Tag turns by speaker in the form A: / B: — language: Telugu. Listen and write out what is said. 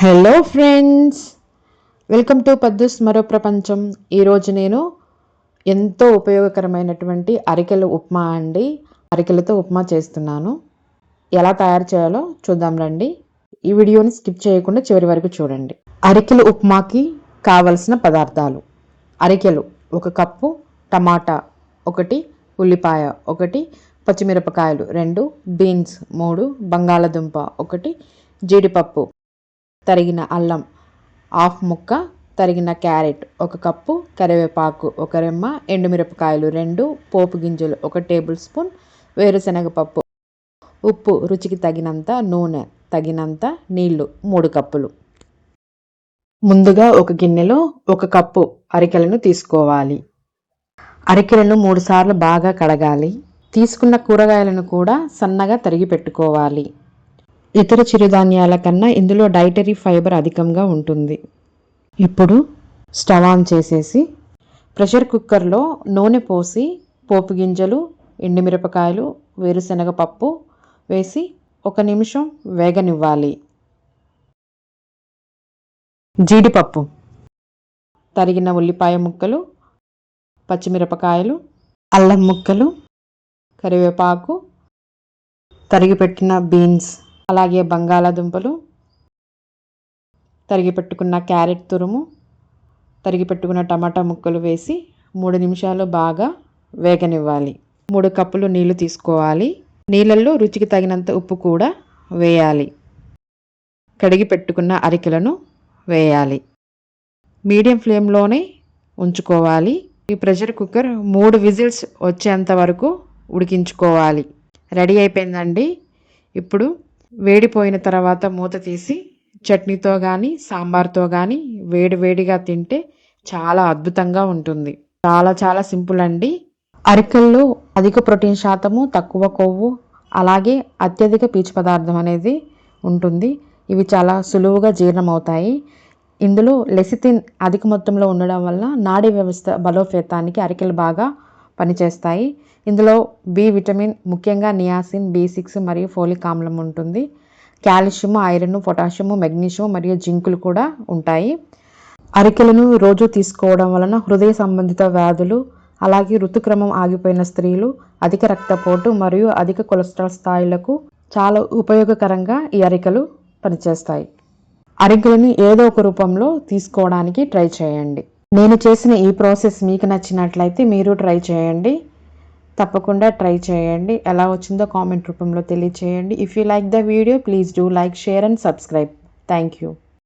A: హలో ఫ్రెండ్స్ వెల్కమ్ టు పద్దుస్ మరో ప్రపంచం. ఈరోజు నేను ఎంతో ఉపయోగకరమైనటువంటి అరికెల ఉప్మా అండి. అరికెలతో ఉప్మా చేస్తున్నాను. ఎలా తయారు చేయాలో చూద్దాం రండి. ఈ వీడియోని స్కిప్ చేయకుండా చివరి వరకు చూడండి. అరికెల ఉప్మాకి కావలసిన పదార్థాలు. అరికెలు ఒక కప్పు టమాటా ఒకటి ఉల్లిపాయ ఒకటి పచ్చిమిరపకాయలు రెండు బీన్స్ మూడు బంగాళదుంప ఒకటి జీడిపప్పు తరిగిన అల్లం. హాఫ్ ముక్క తరిగిన క్యారెట్ ఒక కప్పు కరివేపాకు ఒక రెమ్మ ఎండుమిరపకాయలు రెండు పోపు గింజలు ఒక టేబుల్ స్పూన్ వేరుశనగ పప్పు ఉప్పు రుచికి తగినంత నూనె తగినంత నీళ్ళు మూడు కప్పులు. ముందుగా ఒక గిన్నెలో ఒక కప్పు అరికెలను తీసుకోవాలి. అరికెలను మూడుసార్లు బాగా కడగాలి. తీసుకున్న కూరగాయలను కూడా సన్నగా తరిగి పెట్టుకోవాలి. ఇతర చిరుధాన్యాల కన్నా ఇందులో డైటరీ ఫైబర్ అధికంగా ఉంటుంది. ఇప్పుడు స్టవ్ ఆన్ చేసేసి ప్రెషర్ కుక్కర్లో నూనె పోసి పోపు గింజలు ఎండుమిరపకాయలు వేరుశనగ పప్పు వేసి ఒక నిమిషం వేగనివ్వాలి. జీడిపప్పు తరిగిన ఉల్లిపాయ ముక్కలు పచ్చిమిరపకాయలు అల్లం ముక్కలు కరివేపాకు తరిగిపెట్టిన బీన్స్ అలాగే బంగాళాదుంపలు తరిగి పెట్టుకున్న క్యారెట్ తురుము తరిగి పెట్టుకున్న టమాటా ముక్కలు వేసి మూడు నిమిషాలు బాగా వేగనివ్వాలి. మూడు కప్పులు నీళ్ళు తీసుకోవాలి. నీళ్ళల్లో రుచికి తగినంత ఉప్పు కూడా వేయాలి. కడిగి పెట్టుకున్న అరికెలను వేయాలి. మీడియం ఫ్లేమ్లోనే ఉంచుకోవాలి. ఈ ప్రెషర్ కుక్కర్ మూడు విజిల్స్ వచ్చేంత వరకు ఉడికించుకోవాలి. రెడీ అయిపోయిందండి. ఇప్పుడు వేడిపోయిన తర్వాత మూత తీసి చట్నీతో కానీ సాంబార్తో కానీ వేడివేడిగా తింటే చాలా అద్భుతంగా ఉంటుంది. చాలా చాలా సింపుల్ అండి. అరికల్లో అధిక ప్రోటీన్ శాతము తక్కువ కొవ్వు అలాగే అత్యధిక పీచు పదార్థం అనేది ఉంటుంది. ఇవి చాలా సులువుగా జీర్ణమవుతాయి. ఇందులో లెసితిన్ అధిక మొత్తంలో ఉండడం వల్ల నాడీ వ్యవస్థ బలోపేతానికి అరికెలు బాగా పనిచేస్తాయి. ఇందులో బి విటమిన్ ముఖ్యంగా నియాసిన్ బి సిక్స్ మరియు ఫోలిక్ ఆమ్లం ఉంటుంది. కాల్షియం ఐరన్ పొటాషియం మెగ్నీషియం మరియు జింకులు కూడా ఉంటాయి. అరికెలను రోజు తీసుకోవడం వలన హృదయ సంబంధిత వ్యాధులు అలాగే ఋతుక్రమం ఆగిపోయిన స్త్రీలు అధిక రక్తపోటు మరియు అధిక కొలెస్ట్రాల్ స్థాయిలకు చాలా ఉపయోగకరంగా ఈ అరికలు పనిచేస్తాయి. అరికెలను ఏదో ఒక రూపంలో తీసుకోవడానికి ట్రై చేయండి. నేను చేసిన ఈ ప్రాసెస్ మీకు నచ్చినట్లయితే మీరు ట్రై చేయండి. తప్పకుండా ట్రై చేయండి. ఎలా వచ్చిందో కామెంట్ రూపంలో తెలియచేయండి. If you like the video please do like share and subscribe thank you